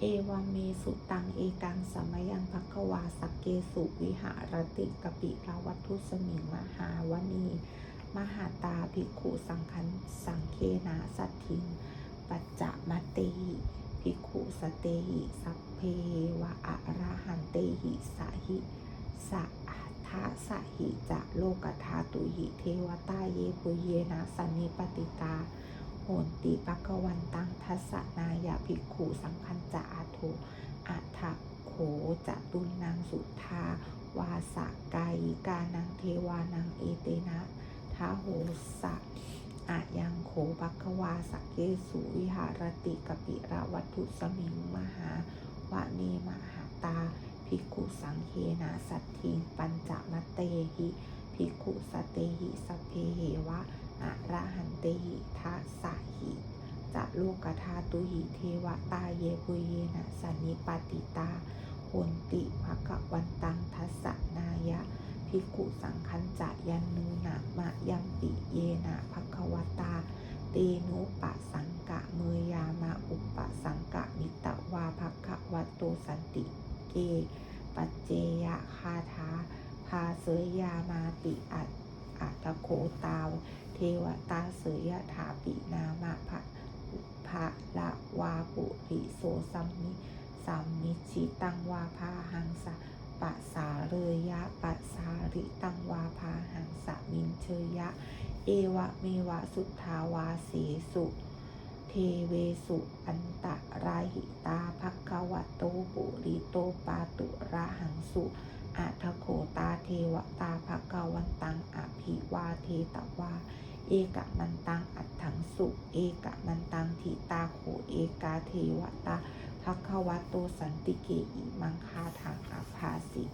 เอวาเมสุตังเอกังสมยังภควาสักเกสุวิหารติกปิราวัตุสมิงมหาวณีมหาตาภิกขุสังคันสังเคนาสัตถิง ปัจจะมาเตหิภิกขุสเตหิสัพเพวะอะระหันเตหิสาหิสะทะสะหิจะโลกธาตุหิเทวตาเยปุเยนะสันนิปติตา นติปักวันตังทัสสนายาภิกขุสังคัญจะอาทุอัฐโขจะตุนนางสุทาวาสกายิกานังเทวานังเอเตนะทาโหสะอะยังโขปักวาสกเกสุวิหารติกปิระวัตถุสมิงมหาวะเนมหาตาภิกขุสังเคนะสัตถิงปัญจมัตเตหิภิกขุสเตหิสเพเหวะ อะระหันเตหิทัสสะหิจะโลกธาตุหิเทวตาเยปุเยนะสันนิปติตาโหนติภกวันตังทัสสะนายะภิกขุสังคัญจะยันนูนะมะยัมปิเยนะภควตา เตนุปะสังกะเมยามาอุปสังกะมิตวาภควโตสันติเก ปัจเจยะคาถาพาเสยยามาติอัตอัตโคตาว เทวตาเสยถาปินามะภะภะละวาปุริโสสัมมิสัมมิชิตังวาพาหังสะปะสาเรยะปะสาริตังวาพาหังสะมินเชยะ เอวะเมวะสุทาวาเสสุเทเวสุอันตะราหิตาภักขวะโตปุริโตปาตุระหังสุอัทโคตาเทวตาภักขวันตังอภิวาเทตวา เอกะมันตังอัดถังสุเอกะมันตังทิตาโขเอกาเทวตาภควะโตสันติเกอิมังคาถังอภาสิ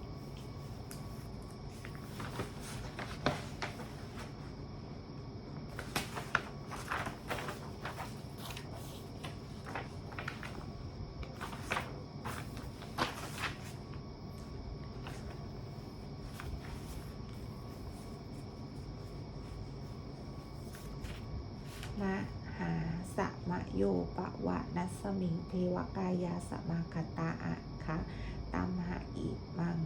มหาสะมโยปะวะนัสมิงเทวกายาสมาคตาอะคะตัมหะอิมัง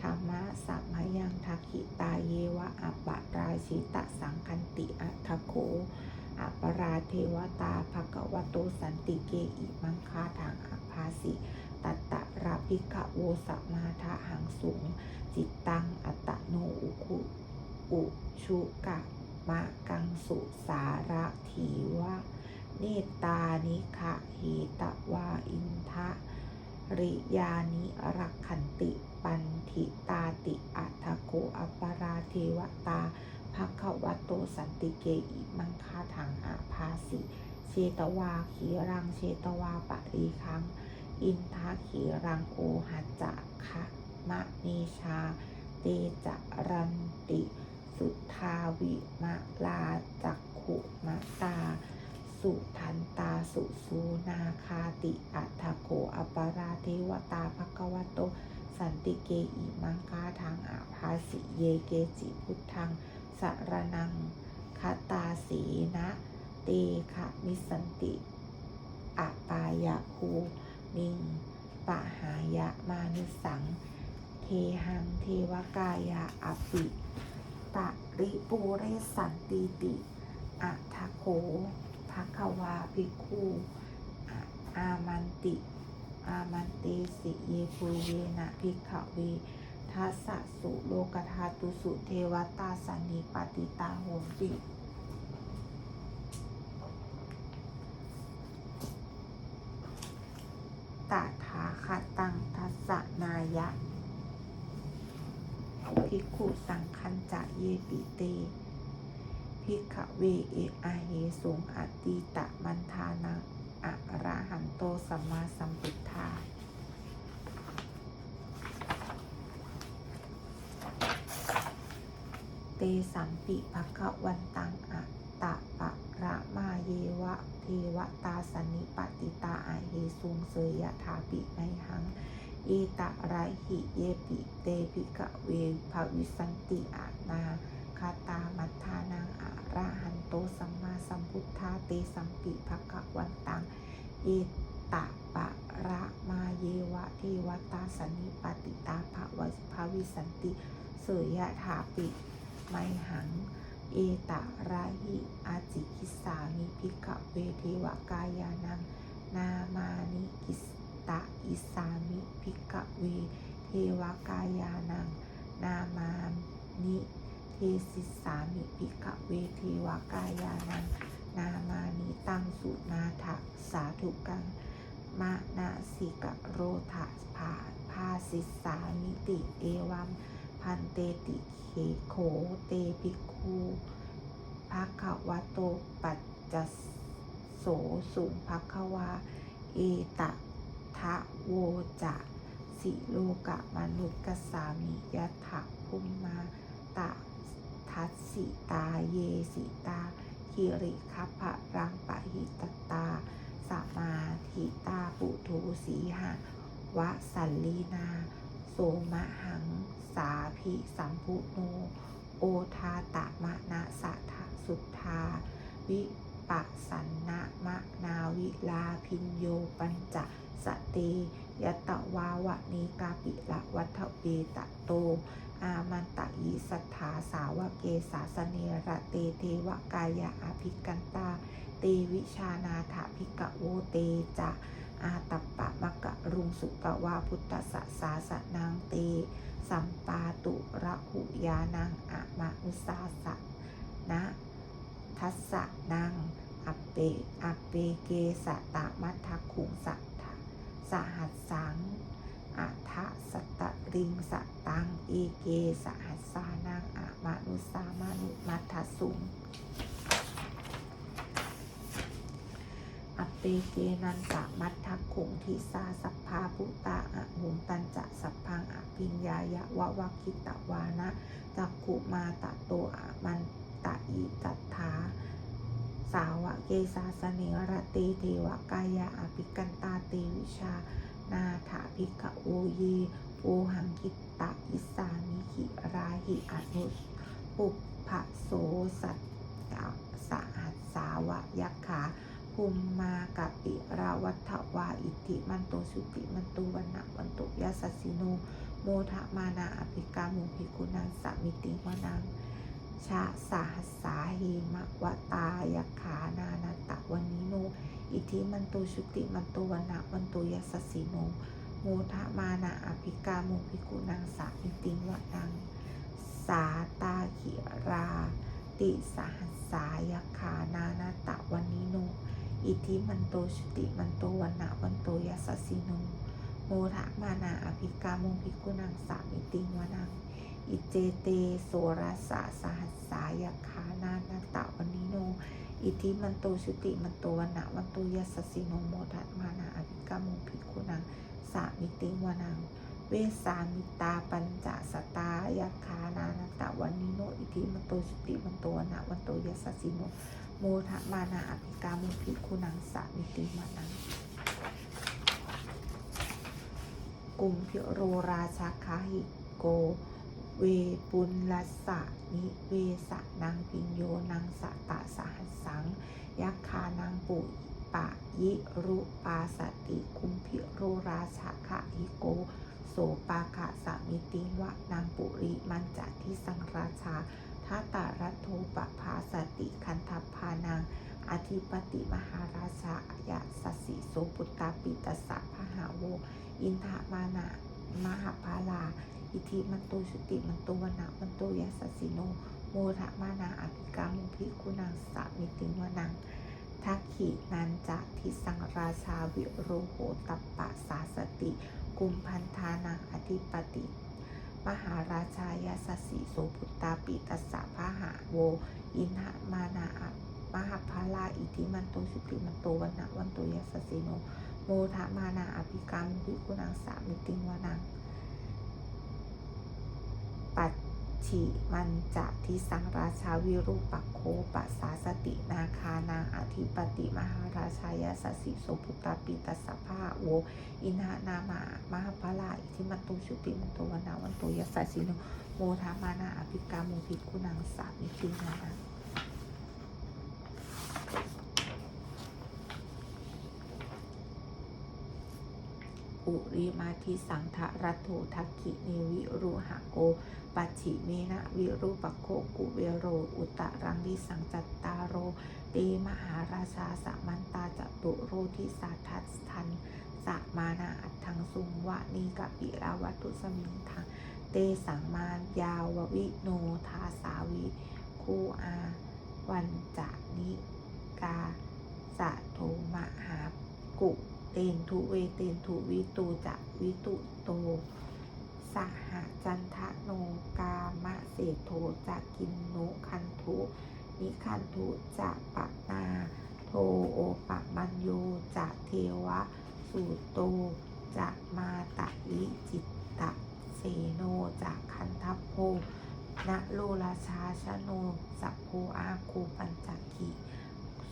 ธรรมะสัมยังทักขิตาเยวะอัปปะราชิตะสังคันติอัทโคอัปปราเทวตาภกวโตสันติเกอิมังคาทางอภาสิตัตตะราภิกขโวสัมาทะหังสูง จิตตังอัตตโนอุคุอุชุกะ มะกังสุสาระถีวะเนตานิขะเหตวาอินทะริยานิรักขันติปันทิตาติอัทโกอปราเทวตาภควโตสันติเกอิมังคาถังอาภาสิเชตวาขีรังเชตวาปริคัง อินทาขีรังโอหัจจะคะมะเนชา เตจรันติ สุทาวิมะลาจักขุมะตา สุทันตาสุสูนาคาติอัทโกอปาราเทวตาภควโต สันติเกอิมังคาทางอาภาสิเยเกจิพุทธังสรนังคาตาสีนะเตขะมิสันติอปายะภูมิงปะหายะมานุสัง เทหังเทวกายะอปิ ปะริปูเรสันติติอะทะโขภะคะวาภิกขุอะอามันติ อามันเตสิเยปุเยนะภิกขเวทัสสะสุโลกธาตุสุเทวตาสันนิปติตาโหติตถาคตังทัสสะนายะ ภิกขุสังคัญจะเยปิเตภิกขเวเออาเหสงอติตะมันทานังอะระหันโตสัมมาสัมพุทธาเตสัมปิภควันตังอะตะปะระมาเยวะเทวตาสนนิปติตาอาเหสุงเสยยะถาปิไมหัง เอตะไรหิเยปิเตปิกะเวภวิสันติอานาคาตามัทานังอะระหันโตสัมมาสัมพุทธาเตสัมปิภควันตังเอตะปะระมาเยวะเทวตาสนิปติตาภวสภวิสันติเสยยะถาปิไมหัง เอตะราหิอาจิกิสามิภิกขเวเทวกายานังนามานิกิส ตะอิสามิภิกเว เทวกายานัง นามานิเทสิสามิภิกเว เทวกายานัง นามานิตังสุนาถะสาธุกังมานาสิกโรธาภาภาสิสามิติเอวัมพันเตติเคโขเตปิคูภาควะโตปัจจโสสุภควาเอตะ ทะโวจะสิโลกะมนุษย์กสามิยะถะภุมมาตะทัสสิตาเยสิตาคิริคัพะรังปะหิตตาสมาธิตาปุทูสีหะวะสัลลีนา โสมะหัง สาภิสัมพุโน โอทาตะมะนะสัทธสุทธา วิ ปัสสันนะมะนาวิลาพินโยปัญจสเตยตะวาวะนีกาปิละวัฏเวตะโต อามันตะยิสัทธาสาวะเกสาสเนระเตเทวกายาอภิกันตา เตวิชานาถาภิกะโวเตจะอาตัปปะมะกะรุงสุปวาพุทธสสาสนางเต สัมปาตุระหุยานังอะมะอุสาสะนะ ทัสสะนัง อัปเป อัปเปเกสะตะมัทธคุงสัทธะสหัสสังอัทธสตะริงสตัง เอเกสหัสสานังอะมะนุสามานุมัทธสุงอปเปเกนันตะมัทธคุงทิสาสัพพาพุตาอะหุมตันจะสัพพังอภิญญายะวะวะคิตะวานะจักขุมาตะโตอะมัน ตะอิตัทาสาวะเกสาสเนระเตเทวกายะอภิกันตาเตวิชา นาถาภิกขโอเยโอหังกิตตะอิสามิขิราหิอนุปุพะโสสัตตะสหัสสาวะยักขาภูมมากะปิราวัฏวาอิติมันโตสุติมันโตวันนะวันโตยาสสสิโนโมทะมานาอภิกามุภิกุนังสมิติวนัง ชาสาหัสสาเหมะวตายขานานาตะวันนิโน อิทิมันโตชุติมันโตวันะวันโตยาสสสิโนโมทะมานาอภิกามุภิกุนังสมิติวะนัง สาตาขิรา ติสหัสสายขานานาตะวันนิโน อิทิมันโตชุติมันโตวันนะวันโตยสสสิโนโมทะมานาอภิกามุภิกุนังสามิติงวนัง อิเจเตโสรสะสหัสสายคานานาตะวันนิโน อิทิมันโตชุติมันโตวันนะวันโตยัสสิโนโมทะมานาอภิกามุภิกุนังสามิติงวนัง เวสามิตาปัญจสตายาคานานาตะวันนิโน อิทิมันโตชุติมันโตวันนะวันโตยัสสิโนโมทะมานาอภิกามุภิคุนังสามิติมานังกุมพิโรราชาคาหิโก เวปุลลัสสะนิเวสะนางปิญโยนางสะตะสหัสสัง ยักขานางปุปะยิรุปาสติคุมพิโรราชาคาหิโก โสปาคะสามิติวะนางปุริมันจะที่สังราชาทัตตารัตโทปภาสติคันธพานังอธิปติมหาราชายะสสิโสปุตตาปิตสสะพหาโว อินทามานามหาภาลา อิทิมันโตชุติมันโตวนะมันโตยัสสิโน โมทะมานาอภิกามุภิกุนังสามิติวนังทักขินันจะทิสังราชาวิโรโหตัปปะสาสติ กุมพันธานังอธิปติ มหาราชายาสสิโสพุตตาปิตัสสะพหาโว อินทมานาอะมหาภาลาอิทิมันโตสุติมันโตวันนะวันโตยัสสิโน โมทะมานาอภิกรรมวิกุนังสามิติวนัง ปัจ ฉิมันจะทิสังราชาวิรูปักโคปัสสาสตินาคานางอธิปติมหาราชายาสสิโสพุตาปิตัสสะพหาโวอินานามามหาภาลาอิทิมันโตสุปิมันโตวันาวันโตยัสสิโนโมธามานาอภิกามุภิกุนังสามิตินานัง ปุริมาทิสังทะรัตโถทักขิเนวิรุหะโก ปัจฉิเมนะวิรูปโคกุเวโร อุตตรังดิสังจัตตารโรเตมหาราชาสมันตาจตุโรทิสาทัสทันสะมานาอัตถังสุงวะนีกะปิราวัตุสมิงทังเตสังมานยาววิโนทาสาวิคูอา วันจะนิกาสะโทมหา เตนทุเวเตนทุวิตูจะวิตุโตสหจันทะโนกามะเศโทจะกินโนคันทุนิคันทุจะปะนาโทโอปะมัญโยจะเทวะ สูโตจะมาตะวิจิตตะเสโนจะคันทัพโพนะโลราชาชโนสัพโพอาคูปัญจกิ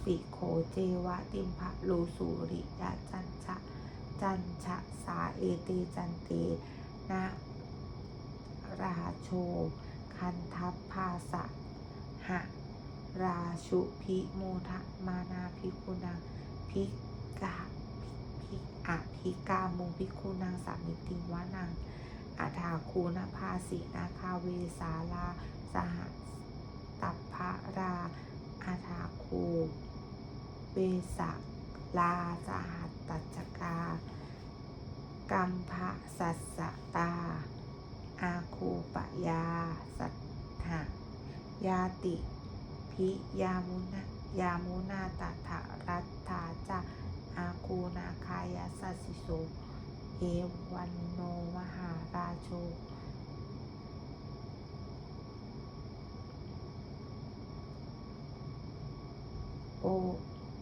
สิโขเจวะติมภะโลสุริยะจันชะจันชะสาเอเตจันเตนะราโช คันทัพภาสะหะราชุพิโมทะมานาภิกุณังพิกาพิอะพิกามุงภิกุณังสามิติวานังอาถาคูนภาสีนาคาเวสาลา สหตัพพะราอาถาคู เวสะลาสหัตตัจกา กัมภะสัสสตา อาคูปยา สัทธะยาติ พิยามุนะยามุนาตถะรัตถาจะอาคูนาคายาสัสสิโสเอวันโนมหาราโชโอ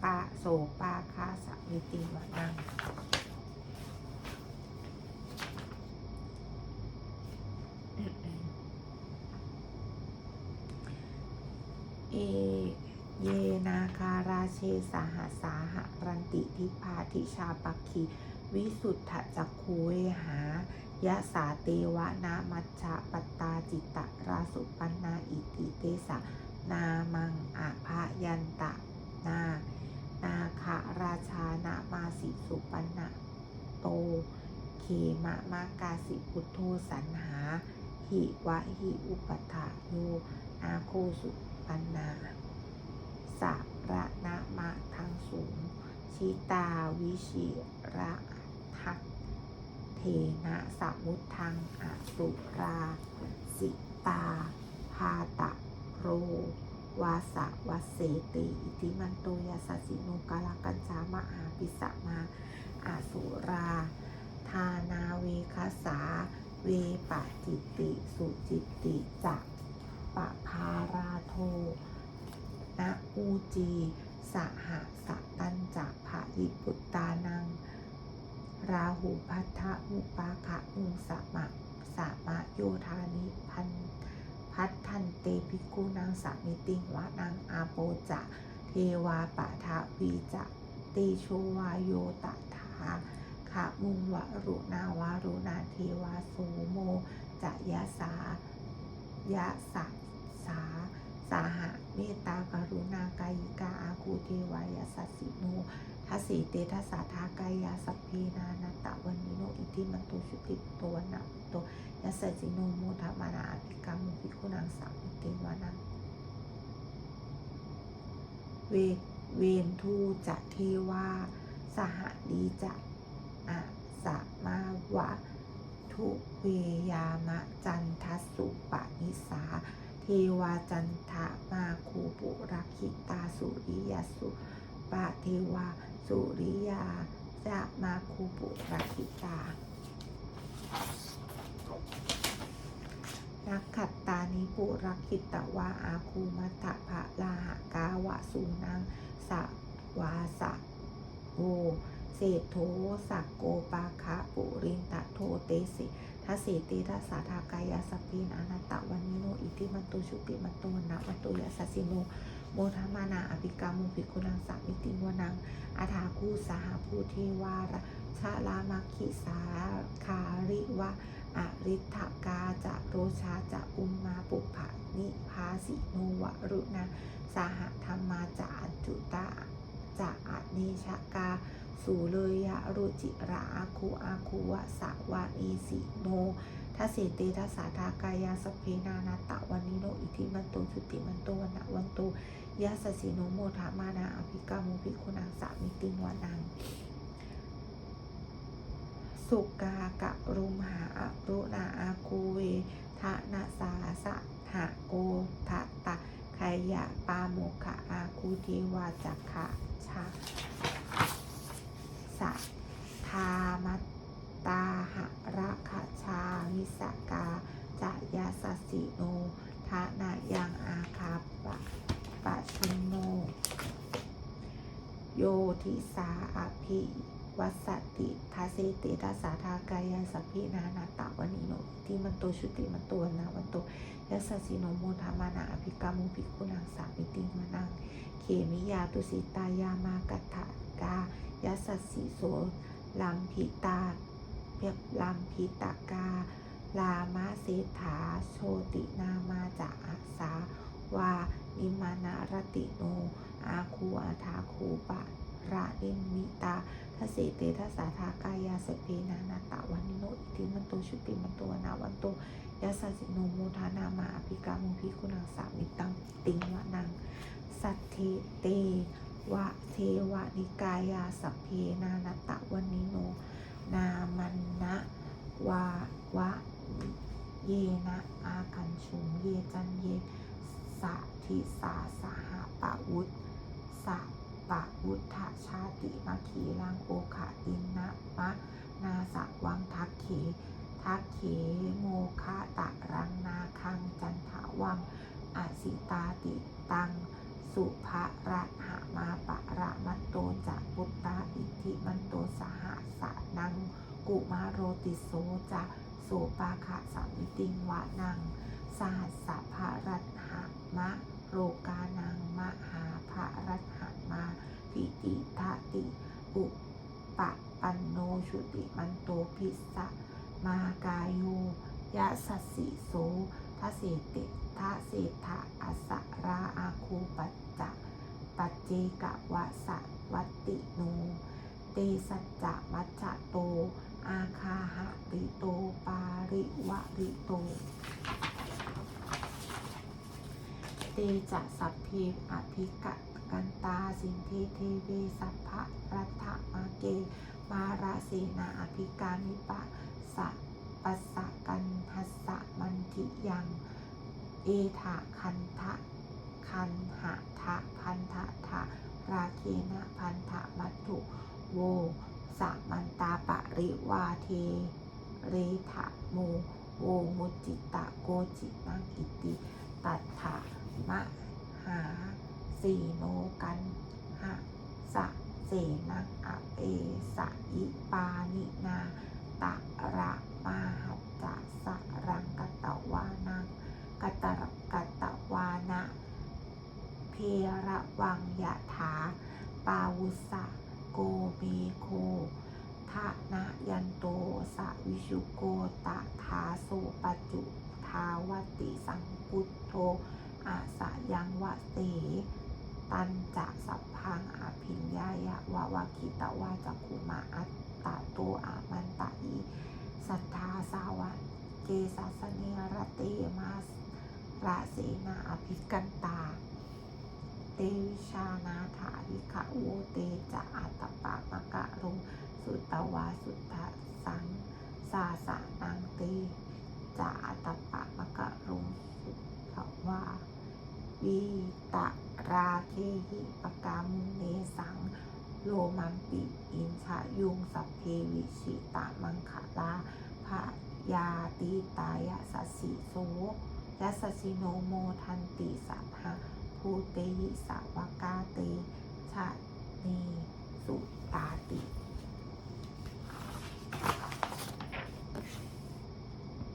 ปาโสปาคาสมิติวานังเอเยนาคาราเชสาหสาหรันติทิพาทิชาปักขีวิสุทธจักคูเวหายะสาเตวะนามัชฌะปตาจิตตราสุปันนาอิติเตสะนามังอาภยันตะนา นาคาราชานามาสิสุปันนะโตเขมะมากาสิพุทโธสันหา หิวะหิอุปถาโยอาโคสุปันนาสาระนะมะทางสูงชิตาวิชิระทักเทนะสมุทังอสุรา สิตาพาตะโร วาสะวัสเสติอิติมันโตยาสสิโนกาลกัญจามหาปิสมาอาสุรา ทานาเวคสา เวปะจิตติสุจิตติจักปะพาราโทนะอูจีสหสตันจักภะยิปุตตานัง ราหูพัทธะมุปาคะมุสะมะสะมะโยธานิพัน พัทธันเตภิกขุนางสามิติงวะนางอาโปจะเทวาปะทะวีจะเตโชวาโยตถาขะมุงวะรุนาวารุนาเทวาโสโมจะยะสายะสะสาสาหะเมตตากรุณากายิกาอาคูเทวายาสัสสิโน ทัสีเตทัสาทากายาสัพเพนานาตะวันนิโนอิทิมันโตชุติโตวันนะโตยัสสจิโนโมทมานาอภิกรรมุภิกขุนางสามิติวานังเวเวนทูจะเทวาสหดีจะอะสะมาวะทุเวยามะจันทสุปะนิสา เทวาจันทะมาคูปุรักิตาสุริยสุปะเทวา สุริยา จะมาคูปุรักิตา นักขัตตานิปุรักิตตวาอาคูมัตภะลาหะกาวะสูนังสะวาสะโวเศรษโทสักโกปาคะปุรินตะโทเตสิทัสสิติทัสสาทากายาสพพินอนัตตะวันนิโนอิติมันตุชุติมันโตนะมันโตยาสสสิโน โมทมานาอภิกรรมุภิกุนังสัมมิติวนังอาถาคูสหภูเทวาระชาลามัคิสาคาริวะอริทกาจะโรชาจะอุมมาปุภะนิพาสิโนวรุณาสหธรรมาจะอจุตาจะอเนชกาสูเลยะรุจิระอาคูอาคูวะสะวาอีสิโนทัสเสเตทัสสาทากายาสเพนานาตะวันนิโนอิทิมันโตสุติมันโตวันนะวันโต ยะสสิโนโมทามานาอภิกามุภิกขุนังสามิติงวานัง สุกากะรุมหาอรุณาอาคูเวทะนาสาสะหะโกทะตะไคยะปาโมคะอาคูเทวาจักขะชาสะทามัตตาหะระคชาวิสกาจะยาสสสิโนทะนายังอาคาปะ ปะชิโน โยทิสาอภิวัสติทาเสติทัสาทากายสัพพินานาตะวันิโนทิมันโตชุติมันโตนาวันโตยัสสิโนโมทามานาอภิกามุภิกุนังสามิติมานังเขมิยาตุสิตายามากัตถกายัสสสิโสลัมพิตาเปียบลัมพิตากาลามาเศรษฐาโชตินามาจะอาสาวา นิมานารติโน อาคูอาทาคูปะระนิมิตาทเสเตทสาทากายาสเพนานาตะวันิโนอิติมันโตชุติมันโตนาวันโตยัสสิโนโมทานามาอภิกามุภิกุนังสามิตังติงวะนัง สัทเทเตวะเทวะนิกายาสเพนานาตะวันิโน นามันนะวาวะเยนะอาคันชุงเยจันเย ธิสาสหปะวุฒสะปะวุฒชาติมาขีลังโอคะอินนะมะนาสะวังทักเขทักเขโมคะตะรังนาคังจันทวังอสิตาติตัง สุภะระหะมาปะระมันโตจะปุตตาอิทธิมันโตสหสะนัง กุมาโรติโสจะโสปาคะสามิติงวะนังสหัสสะภะ อุปะปันโนชุติมันโตพิสสะมากายูยะสัสสิโสทะเสติทะเสทะอสะราอาคูปัจจะปัจเจกะวะสะวัตติโน เตสัจจะมัจจะโต อาคาหะริโต ปาริวะริโต เต จะสัพเพอภิกะกันตาสินเทเทเวสัพพะรัตมาเก มาราเสนาอภิกามิปะสะปัสสะกันทัสสะมันทิยัง เอถาคันทะคันหะทะพันทะทะราเคนะพันธะมัตถุโวสะมันตาปะริวาเทเรถะโมโวมุจิตะโกจินังอิติ ตัทธะมะ หาสีโนกันหะสะเสนังอเปสะอิปานินาตะระมาหัจจะสะรังกตะวานังกตะระกตะวานะเพระวังยะถา ปาวุสะโกเมโคทะนะยันโตสะวิชุโกตะทาโสปจุทาวติสังพุโธ อาสะยังวะเสตันจะสัพพังอาภิญญายะวะวะคิตวาจักขุมาอัตตะโตอามันตะอีสัทธาสาวะเกสัสเนรเตมาสราเสนาอภิกันตา เตวิชานาถาวิคะโวเตจะอัตตปะมะกะรุงสุตตวาสุทธสังสาสานังเตจะอัตตปะมะกะรุงสุตตวา วีตะราเคหิปกามุเนสัง โลมันปิอินชายุงสัพเพวิชิตามังคลาภายาติตายะสัสสิโสยัสสิโนโมทันติสัพพะภูเตหิสาวกาเตชะนีสุตาติ